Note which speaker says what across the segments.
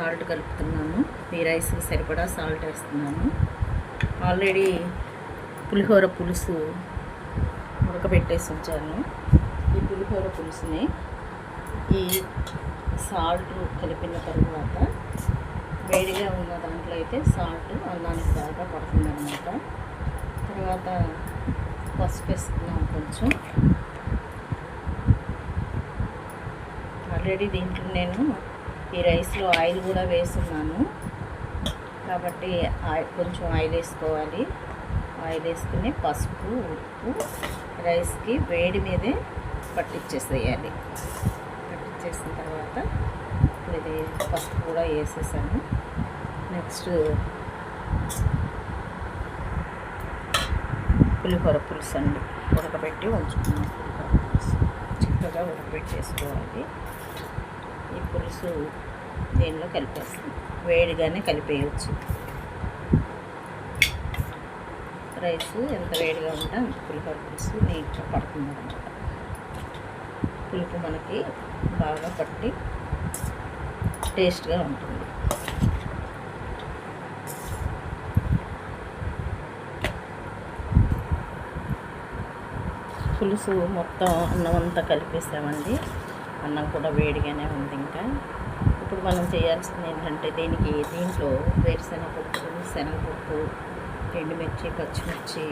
Speaker 1: Salt కలుపుతున్నాను. ఈ రైస్కి సరిపడా సాల్ట్ వేస్తున్నాను. ఆల్రెడీ పులిహోర పులుసు ఉడకబెట్టేసి ఉంచాను. ఈ పులిహోర పులుసుని ఈ సాల్ట్ కలిపిన తర్వాత వేడిగా ఉన్న దాంట్లో అయితే సాల్ట్ అన్నానికి బాగా పడుతుంది అనమాట తర్వాత పసుపు వేసుకున్నాం కొంచెం. ఆల్రెడీ దీంట్లో నేను ఈ రైస్లో ఆయిల్ కూడా వేస్తున్నాను కాబట్టి కొంచెం ఆయిల్ వేసుకోవాలి. ఆయిల్ వేసుకుని పసుపు ఉప్పు రైస్కి వేడి మీదే పట్టించేసేయాలి పట్టించేసిన తర్వాత ఇప్పుడు ఇది పసుపు కూడా వేసేసాను. నెక్స్ట్ పులిహోర పులుసు అండి. ఉడకబెట్టి ఉంచుకున్నాం పులిహోర పులుసు. చక్కగా ఉడకబెట్టేసుకోవాలి. ఈ పులుసు దీనిలో కలిపేస్తాం? వేడిగానే కలిపేయచ్చు. రైస్ ఎంత వేడిగా ఉంటే అంత పులిహోర పులుసు నీట్గా పడుతుంది అనమాట పులుపు మనకి బాగా పట్టి టేస్ట్గా ఉంటుంది. పులుసు మొత్తం అన్నం అంతా కలిపేసామండి. అన్నం కూడా వేడిగానే ఉంది ఇంకా. ఇప్పుడు మనం చేయాల్సింది ఏంటంటే దీనికి దీంట్లో వేరుశనగపప్పు శనగపప్పు ఎండుమిర్చి పచ్చిమిర్చి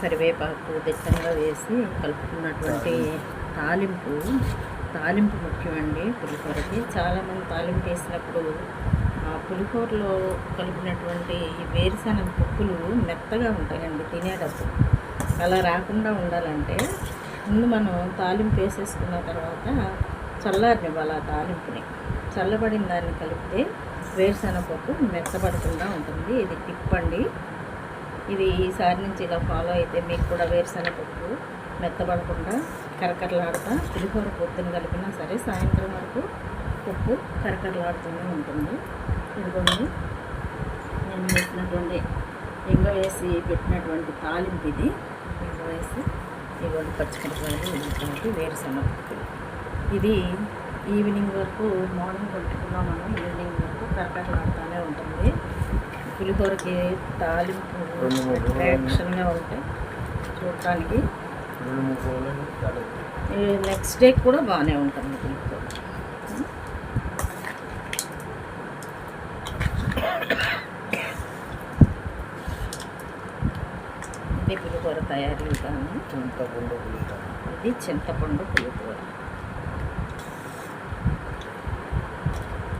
Speaker 1: కరివేపాకు దిట్టంగా వేసి కలుపుకున్నటువంటి తాలింపు. తాలింపు. ముఖ్యమండి పులిహోరకి. చాలామంది తాలింపు వేసినప్పుడు ఆ పులిహోరలో కలిపినటువంటి వేరుశనగ పప్పులు మెత్తగా ఉంటాయండి తినేటప్పుడు. అలా రాకుండా ఉండాలంటే ముందు మనం తాలింపు వేసేసుకున్న తర్వాత చల్లారనివ్వాలి ఆ తాలింపుని? చల్లబడిన దాన్ని కలిపితే వేరుశనగపప్పు మెత్తబడకుండా ఉంటుంది. ఇది టిప్ అండి ఇది ఈసారి నుంచి ఇలా ఫాలో అయితే మీకు కూడా వేరుశనగపప్పు మెత్తబడకుండా కరకరలాడుతా పులిహోర పొద్దున కలిపినా సరే సాయంత్రం వరకు పప్పు కరకరలాడుతూనే ఉంటుంది. ఇదిగోండి. నేను వేసినటువంటి ఎంగ వేసి పెట్టినటువంటి తాలింపు ఇది. ఎంగ వేసి ఇవ్వండి పచ్చిమిరపకాయలు ఉల్లిపాయలు వేరుశనగపప్పులు ఇది ఈవినింగ్ వరకు మార్నింగ్ కొట్టుకున్నాం మనం ఈవినింగ్ వరకు కరకరలాడుతూనే ఉంటుంది. పులిహోరకి తాలింపు అట్రాక్షన్గా ఉంటాయి చూడటానికి. నెక్స్ట్ డే కూడా బాగానే ఉంటుంది పులిహోర. ఇది పులిహోర తయారీ విధానం
Speaker 2: చింతపండు పులిహోర.
Speaker 1: ఇది చింతపండు పులిహోర.